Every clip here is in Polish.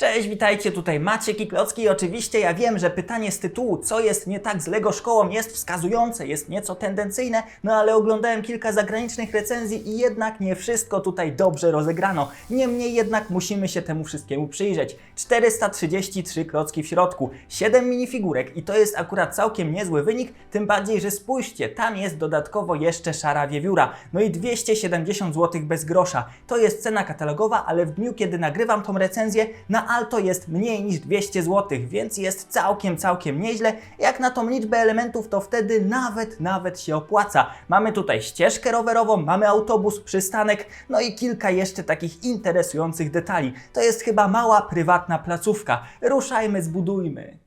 Cześć, witajcie, tutaj Maciek i Klocki. Oczywiście ja wiem, że pytanie z tytułu, co jest nie tak z Lego Szkołą, jest wskazujące, jest nieco tendencyjne, no ale oglądałem kilka zagranicznych recenzji i jednak nie wszystko tutaj dobrze rozegrano. Niemniej jednak musimy się temu wszystkiemu przyjrzeć. 433 klocki w środku, 7 minifigurek i to jest akurat całkiem niezły wynik, tym bardziej, że spójrzcie, tam jest dodatkowo jeszcze szara wiewióra, no i 270 zł bez grosza. To jest cena katalogowa, ale w dniu, kiedy nagrywam tą recenzję, na Alto jest mniej niż 200 zł, więc jest całkiem, całkiem nieźle. Jak na tą liczbę elementów, to wtedy nawet, nawet się opłaca. Mamy tutaj ścieżkę rowerową, mamy autobus, przystanek, no i kilka jeszcze takich interesujących detali. To jest chyba mała, prywatna placówka. Ruszajmy, zbudujmy.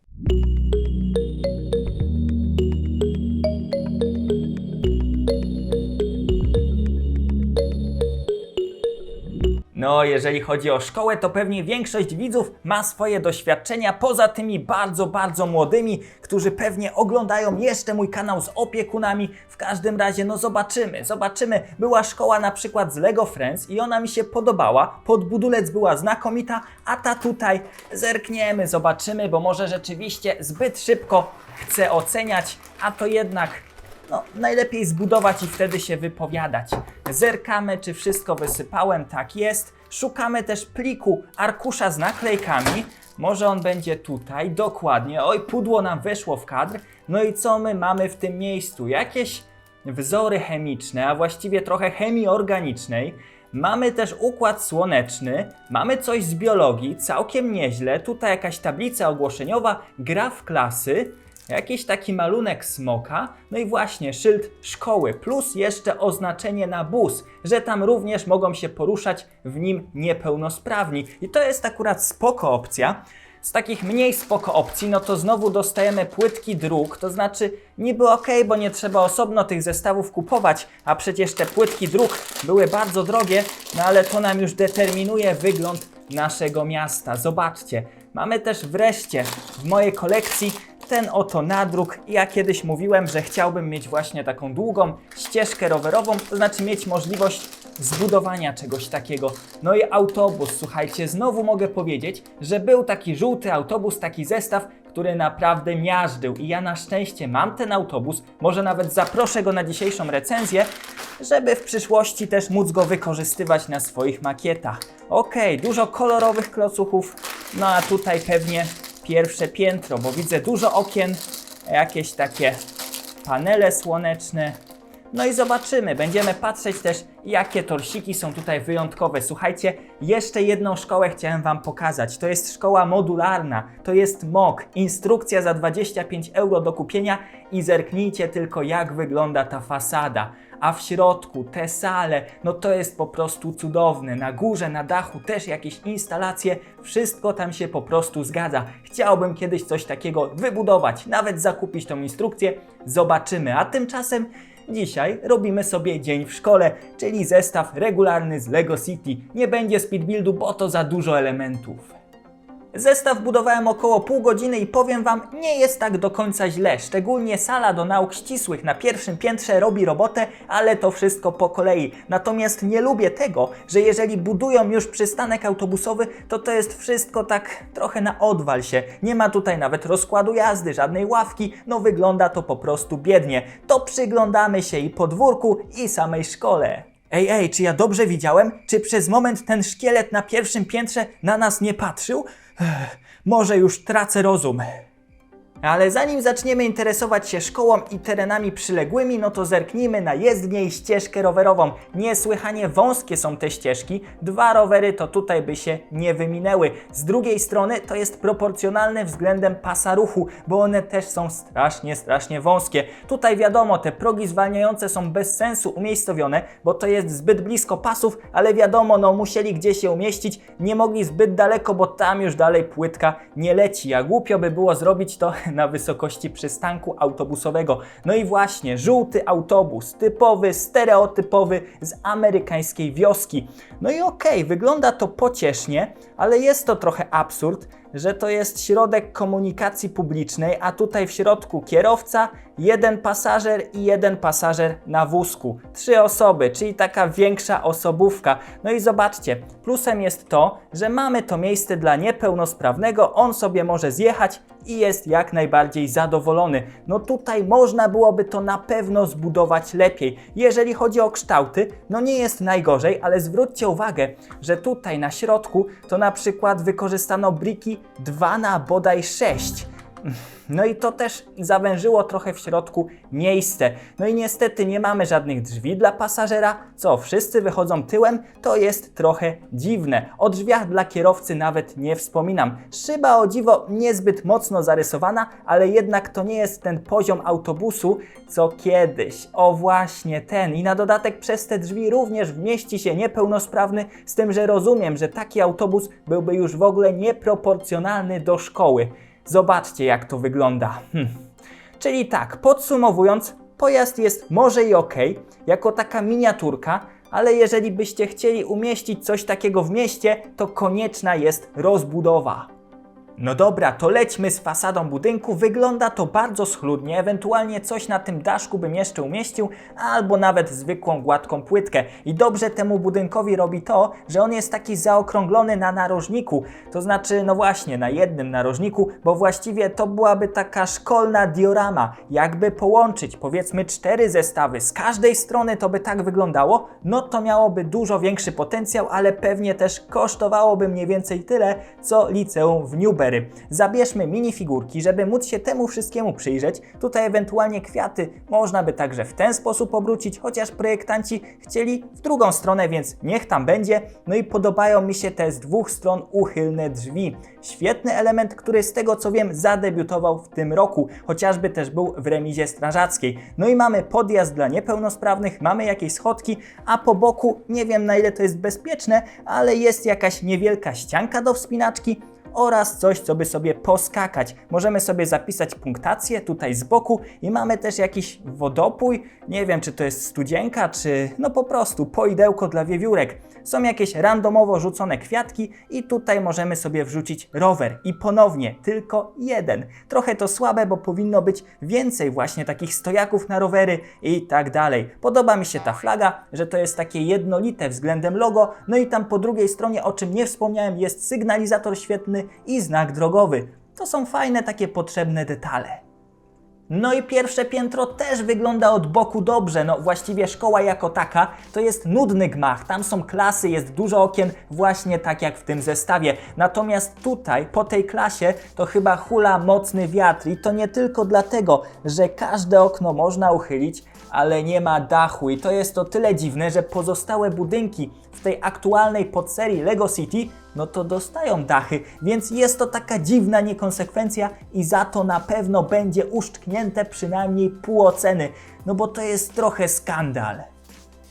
No, jeżeli chodzi o szkołę, to pewnie większość widzów ma swoje doświadczenia poza tymi bardzo, bardzo młodymi, którzy pewnie oglądają jeszcze mój kanał z opiekunami. W każdym razie, no zobaczymy, zobaczymy. Była szkoła na przykład z Lego Friends i ona mi się podobała. Podbudulec była znakomita, a ta tutaj zerkniemy, zobaczymy, bo może rzeczywiście zbyt szybko chcę oceniać, a to jednak no, najlepiej zbudować i wtedy się wypowiadać. Zerkamy, czy wszystko wysypałem, tak jest. Szukamy też pliku arkusza z naklejkami. Może on będzie tutaj, dokładnie. Oj, pudło nam weszło w kadr. No i co my mamy w tym miejscu? Jakieś wzory chemiczne, a właściwie trochę chemii organicznej. Mamy też układ słoneczny, mamy coś z biologii, całkiem nieźle. Tutaj jakaś tablica ogłoszeniowa, graf klasy, jakiś taki malunek smoka, no i właśnie szyld szkoły, plus jeszcze oznaczenie na bus, że tam również mogą się poruszać w nim niepełnosprawni. I to jest akurat spoko opcja. Z takich mniej spoko opcji, no to znowu dostajemy płytki dróg, to znaczy niby ok, bo nie trzeba osobno tych zestawów kupować, a przecież te płytki dróg były bardzo drogie, no ale to nam już determinuje wygląd naszego miasta. Zobaczcie, mamy też wreszcie w mojej kolekcji ten oto nadruk. Ja kiedyś mówiłem, że chciałbym mieć właśnie taką długą ścieżkę rowerową, to znaczy mieć możliwość zbudowania czegoś takiego. No i autobus, słuchajcie, znowu mogę powiedzieć, że był taki żółty autobus, taki zestaw, który naprawdę miażdżył i ja na szczęście mam ten autobus, może nawet zaproszę go na dzisiejszą recenzję, żeby w przyszłości też móc go wykorzystywać na swoich makietach. Okej, dużo kolorowych klocuchów, no a tutaj pewnie pierwsze piętro, bo widzę dużo okien, jakieś takie panele słoneczne. No i zobaczymy, będziemy patrzeć też, jakie torsiki są tutaj wyjątkowe. Słuchajcie, jeszcze jedną szkołę chciałem Wam pokazać. To jest szkoła modularna, to jest MOK, instrukcja za 25 euro do kupienia i zerknijcie tylko, jak wygląda ta fasada. A w środku te sale, no to jest po prostu cudowne. Na górze, na dachu też jakieś instalacje, wszystko tam się po prostu zgadza. Chciałbym kiedyś coś takiego wybudować, nawet zakupić tą instrukcję. Zobaczymy. A tymczasem Dzisiaj robimy sobie dzień w szkole, czyli zestaw regularny z Lego City. Nie będzie speed buildu, bo to za dużo elementów. Zestaw budowałem około pół godziny i powiem Wam, nie jest tak do końca źle. Szczególnie sala do nauk ścisłych na pierwszym piętrze robi robotę, ale to wszystko po kolei. Natomiast nie lubię tego, że jeżeli budują już przystanek autobusowy, to to jest wszystko tak trochę na odwal się. Nie ma tutaj nawet rozkładu jazdy, żadnej ławki, no wygląda to po prostu biednie. To przyglądamy się i podwórku, i samej szkole. Ej, ej, czy ja dobrze widziałem? Czy przez moment ten szkielet na pierwszym piętrze na nas nie patrzył? Może już tracę rozum. Ale zanim zaczniemy interesować się szkołą i terenami przyległymi, no to zerknijmy na jezdnię i ścieżkę rowerową. Niesłychanie wąskie są te ścieżki. Dwa rowery to tutaj by się nie wyminęły. Z drugiej strony to jest proporcjonalne względem pasa ruchu, bo one też są strasznie, strasznie wąskie. Tutaj wiadomo, te progi zwalniające są bez sensu umiejscowione, bo to jest zbyt blisko pasów, ale wiadomo, no musieli gdzieś je umieścić, nie mogli zbyt daleko, bo tam już dalej płytka nie leci. A głupio by było zrobić to na wysokości przystanku autobusowego. No i właśnie, żółty autobus, typowy, stereotypowy z amerykańskiej wioski. No i okej, wygląda to pociesznie, ale jest to trochę absurd, że to jest środek komunikacji publicznej, a tutaj w środku kierowca, jeden pasażer i jeden pasażer na wózku. Trzy osoby, czyli taka większa osobówka. No i zobaczcie, plusem jest to, że mamy to miejsce dla niepełnosprawnego, on sobie może zjechać i jest jak najbardziej zadowolony. No tutaj można byłoby to na pewno zbudować lepiej. Jeżeli chodzi o kształty, no nie jest najgorzej, ale zwróćcie uwagę, że tutaj na środku to na przykład wykorzystano briki 2 na bodaj 6. No i to też zawężyło trochę w środku miejsce. No i niestety nie mamy żadnych drzwi dla pasażera. Co, wszyscy wychodzą tyłem? To jest trochę dziwne. O drzwiach dla kierowcy nawet nie wspominam. Szyba o dziwo niezbyt mocno zarysowana, ale jednak to nie jest ten poziom autobusu, co kiedyś. O właśnie ten. I na dodatek przez te drzwi również wmieści się niepełnosprawny, z tym, że rozumiem, że taki autobus byłby już w ogóle nieproporcjonalny do szkoły. Zobaczcie, jak to wygląda. Hm. Czyli tak, podsumowując, pojazd jest może i ok, jako taka miniaturka, ale jeżeli byście chcieli umieścić coś takiego w mieście, to konieczna jest rozbudowa. No dobra, to lećmy z fasadą budynku. Wygląda to bardzo schludnie, ewentualnie coś na tym daszku bym jeszcze umieścił, albo nawet zwykłą gładką płytkę. I dobrze temu budynkowi robi to, że on jest taki zaokrąglony na narożniku. To znaczy, no właśnie, na jednym narożniku, bo właściwie to byłaby taka szkolna diorama. Jakby połączyć, powiedzmy, cztery zestawy z każdej strony, to by tak wyglądało, no to miałoby dużo większy potencjał, ale pewnie też kosztowałoby mniej więcej tyle, co liceum w Newberry. Zabierzmy minifigurki, żeby móc się temu wszystkiemu przyjrzeć. Tutaj ewentualnie kwiaty można by także w ten sposób obrócić, chociaż projektanci chcieli w drugą stronę, więc niech tam będzie. No i podobają mi się te z dwóch stron uchylne drzwi. Świetny element, który z tego co wiem zadebiutował w tym roku, chociażby też był w remizie strażackiej. No i mamy podjazd dla niepełnosprawnych, mamy jakieś schodki, a po boku nie wiem na ile to jest bezpieczne, ale jest jakaś niewielka ścianka do wspinaczki, oraz coś, co by sobie poskakać. Możemy sobie zapisać punktację tutaj z boku i mamy też jakiś wodopój. Nie wiem, czy to jest studzienka, czy no po prostu poidełko dla wiewiórek. Są jakieś randomowo rzucone kwiatki i tutaj możemy sobie wrzucić rower. I ponownie tylko jeden. Trochę to słabe, bo powinno być więcej właśnie takich stojaków na rowery i tak dalej. Podoba mi się ta flaga, że to jest takie jednolite względem logo. No i tam po drugiej stronie, o czym nie wspomniałem, jest sygnalizator świetny i znak drogowy. To są fajne takie potrzebne detale. No i pierwsze piętro też wygląda od boku dobrze. No właściwie szkoła jako taka to jest nudny gmach. Tam są klasy, jest dużo okien, właśnie tak jak w tym zestawie. Natomiast tutaj, po tej klasie, to chyba hula mocny wiatr. I to nie tylko dlatego, że każde okno można uchylić, ale nie ma dachu. I to jest to tyle dziwne, że pozostałe budynki w tej aktualnej podserii Lego City no to dostają dachy, więc jest to taka dziwna niekonsekwencja i za to na pewno będzie uszczknięte przynajmniej pół oceny, no bo to jest trochę skandal.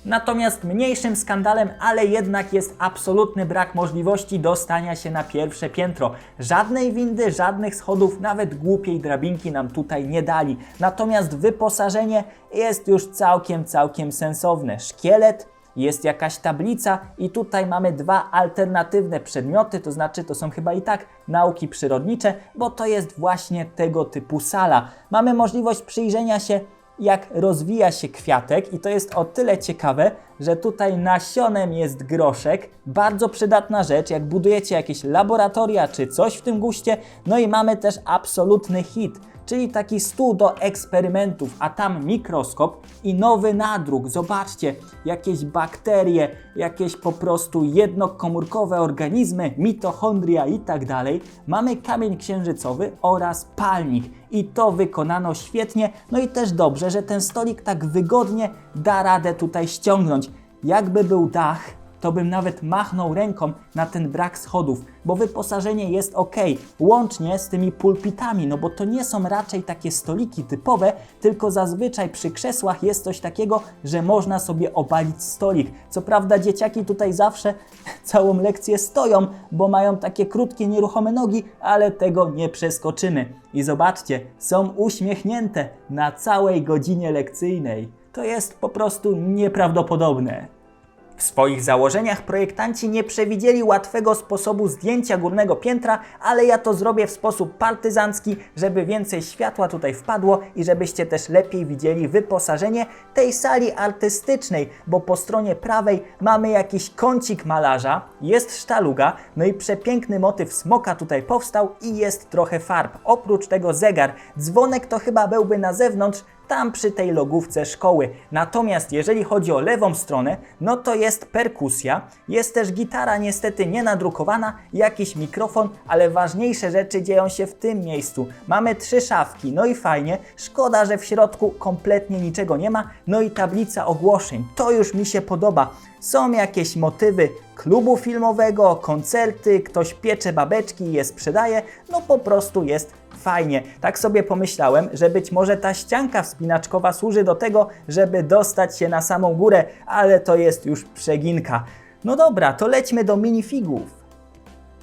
Natomiast mniejszym skandalem, ale jednak jest absolutny brak możliwości dostania się na pierwsze piętro. Żadnej windy, żadnych schodów, nawet głupiej drabinki nam tutaj nie dali. Natomiast wyposażenie jest już całkiem, całkiem sensowne. Szkielet, jest jakaś tablica i tutaj mamy dwa alternatywne przedmioty, to znaczy to są chyba i tak nauki przyrodnicze, bo to jest właśnie tego typu sala. Mamy możliwość przyjrzenia się jak rozwija się kwiatek i to jest o tyle ciekawe, że tutaj nasionem jest groszek, bardzo przydatna rzecz, jak budujecie jakieś laboratoria czy coś w tym guście, no i mamy też absolutny hit, czyli taki stół do eksperymentów, a tam mikroskop i nowy nadruk. Zobaczcie, jakieś bakterie, jakieś po prostu jednokomórkowe organizmy, mitochondria i tak dalej. Mamy kamień księżycowy oraz palnik i to wykonano świetnie. No i też dobrze, że ten stolik tak wygodnie da radę tutaj ściągnąć. Jakby był dach, to bym nawet machnął ręką na ten brak schodów, bo wyposażenie jest ok, łącznie z tymi pulpitami, no bo to nie są raczej takie stoliki typowe, tylko zazwyczaj przy krzesłach jest coś takiego, że można sobie obalić stolik. Co prawda dzieciaki tutaj zawsze całą lekcję stoją, bo mają takie krótkie, nieruchome nogi, ale tego nie przeskoczymy. I zobaczcie, są uśmiechnięte na całej godzinie lekcyjnej. To jest po prostu nieprawdopodobne. W swoich założeniach projektanci nie przewidzieli łatwego sposobu zdjęcia górnego piętra, ale ja to zrobię w sposób partyzancki, żeby więcej światła tutaj wpadło i żebyście też lepiej widzieli wyposażenie tej sali artystycznej, bo po stronie prawej mamy jakiś kącik malarza, jest sztaluga, no i przepiękny motyw smoka tutaj powstał i jest trochę farb. Oprócz tego zegar, dzwonek to chyba byłby na zewnątrz, tam przy tej logówce szkoły. Natomiast jeżeli chodzi o lewą stronę, no to jest perkusja, jest też gitara niestety nie nadrukowana, jakiś mikrofon, ale ważniejsze rzeczy dzieją się w tym miejscu. Mamy trzy szafki, no i fajnie, szkoda, że w środku kompletnie niczego nie ma, no i tablica ogłoszeń, to już mi się podoba. Są jakieś motywy klubu filmowego, koncerty, ktoś piecze babeczki i je sprzedaje, no po prostu jest fajnie. Tak sobie pomyślałem, że być może ta ścianka wspinaczkowa służy do tego, żeby dostać się na samą górę, ale to jest już przeginka. No dobra, to lećmy do minifigów.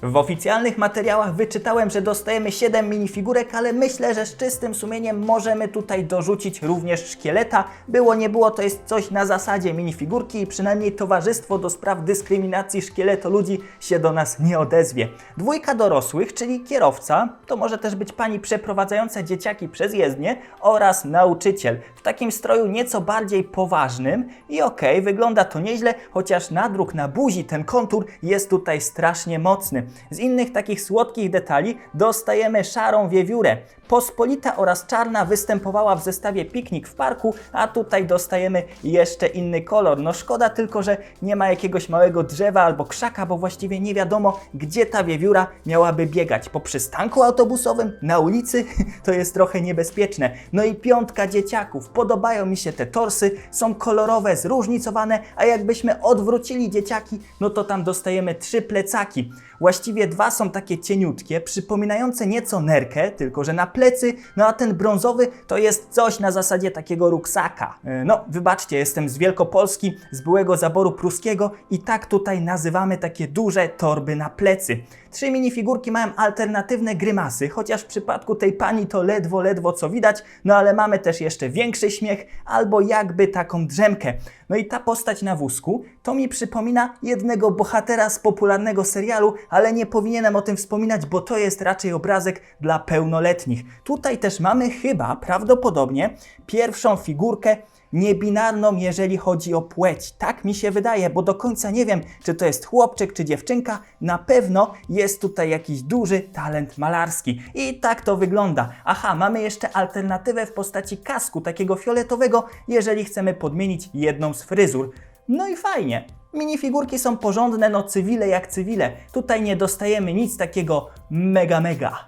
W oficjalnych materiałach wyczytałem, że dostajemy 7 minifigurek, ale myślę, że z czystym sumieniem możemy tutaj dorzucić również szkieleta. Było nie było, to jest coś na zasadzie minifigurki i przynajmniej Towarzystwo do Spraw Dyskryminacji Szkieletoludzi się do nas nie odezwie. Dwójka dorosłych, czyli kierowca, to może też być pani przeprowadzająca dzieciaki przez jezdnię oraz nauczyciel. W takim stroju nieco bardziej poważnym i okej, wygląda to nieźle, chociaż nadruk na buzi, ten kontur jest tutaj strasznie mocny. Z innych takich słodkich detali dostajemy szarą wiewiórę. Pospolita oraz czarna występowała w zestawie Piknik w parku, a tutaj dostajemy jeszcze inny kolor. No szkoda tylko, że nie ma jakiegoś małego drzewa albo krzaka, bo właściwie nie wiadomo, gdzie ta wiewióra miałaby biegać. Po przystanku autobusowym, na ulicy? To jest trochę niebezpieczne. No i piątka dzieciaków. Podobają mi się te torsy, są kolorowe, zróżnicowane, a jakbyśmy odwrócili dzieciaki, no to tam dostajemy trzy plecaki. Właściwie dwa są takie cieniutkie, przypominające nieco nerkę, tylko że na plecy, no a ten brązowy to jest coś na zasadzie takiego ruksaka. E, No, wybaczcie, jestem z Wielkopolski, z byłego zaboru pruskiego i tak tutaj nazywamy takie duże torby na plecy. Trzy minifigurki mają alternatywne grymasy, chociaż w przypadku tej pani to ledwo, ledwo co widać, no ale mamy też jeszcze większy śmiech albo jakby taką drzemkę. No i ta postać na wózku to mi przypomina jednego bohatera z popularnego serialu, ale nie powinienem o tym wspominać, bo to jest raczej obrazek dla pełnoletnich. Tutaj też mamy chyba prawdopodobnie pierwszą figurkę niebinarną, jeżeli chodzi o płeć. Tak mi się wydaje, bo do końca nie wiem, czy to jest chłopczyk, czy dziewczynka. Na pewno jest tutaj jakiś duży talent malarski. I tak to wygląda. Aha, mamy jeszcze alternatywę w postaci kasku, takiego fioletowego, jeżeli chcemy podmienić jedną z fryzur. No i fajnie. Minifigurki są porządne, no cywile jak cywile. Tutaj nie dostajemy nic takiego mega mega.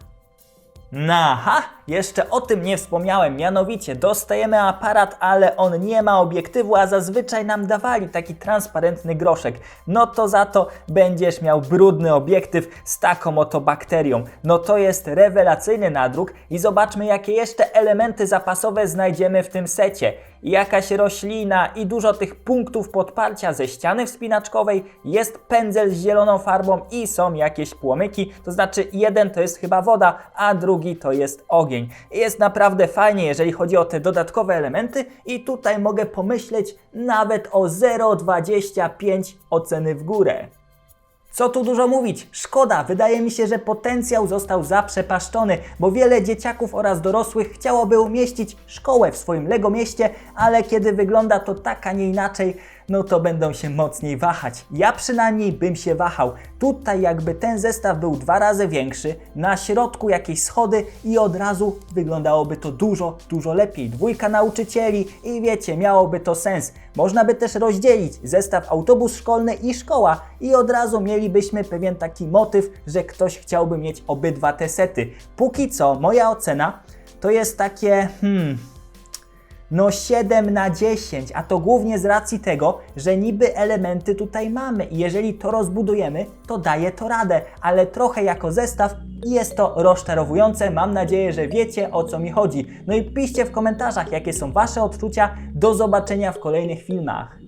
Naha, jeszcze o tym nie wspomniałem, mianowicie dostajemy aparat, ale on nie ma obiektywu, a zazwyczaj nam dawali taki transparentny groszek. No to za to będziesz miał brudny obiektyw z taką oto bakterią. No to jest rewelacyjny nadruk i zobaczmy jakie jeszcze elementy zapasowe znajdziemy w tym secie. Jakaś roślina i dużo tych punktów podparcia ze ściany wspinaczkowej, jest pędzel z zieloną farbą i są jakieś płomyki, to znaczy jeden to jest chyba woda, a drugi to jest Jest naprawdę fajnie, jeżeli chodzi o te dodatkowe elementy i tutaj mogę pomyśleć nawet o 0,25 oceny w górę. Co tu dużo mówić? Szkoda, wydaje mi się, że potencjał został zaprzepaszczony, bo wiele dzieciaków oraz dorosłych chciałoby umieścić szkołę w swoim Lego mieście, ale kiedy wygląda to tak, a nie inaczej, no to będą się mocniej wahać. Ja przynajmniej bym się wahał. Tutaj jakby ten zestaw był dwa razy większy, na środku jakieś schody i od razu wyglądałoby to dużo, dużo lepiej. Dwójka nauczycieli i wiecie, miałoby to sens. Można by też rozdzielić zestaw autobus szkolny i szkoła i od razu mielibyśmy pewien taki motyw, że ktoś chciałby mieć obydwa te sety. Póki co moja ocena to jest takie, hmm, No 7 na 10, a to głównie z racji tego, że niby elementy tutaj mamy i jeżeli to rozbudujemy, to daje to radę, ale trochę jako zestaw jest to rozczarowujące. Mam nadzieję, że wiecie o co mi chodzi. No i piszcie w komentarzach, jakie są Wasze odczucia. Do zobaczenia w kolejnych filmach.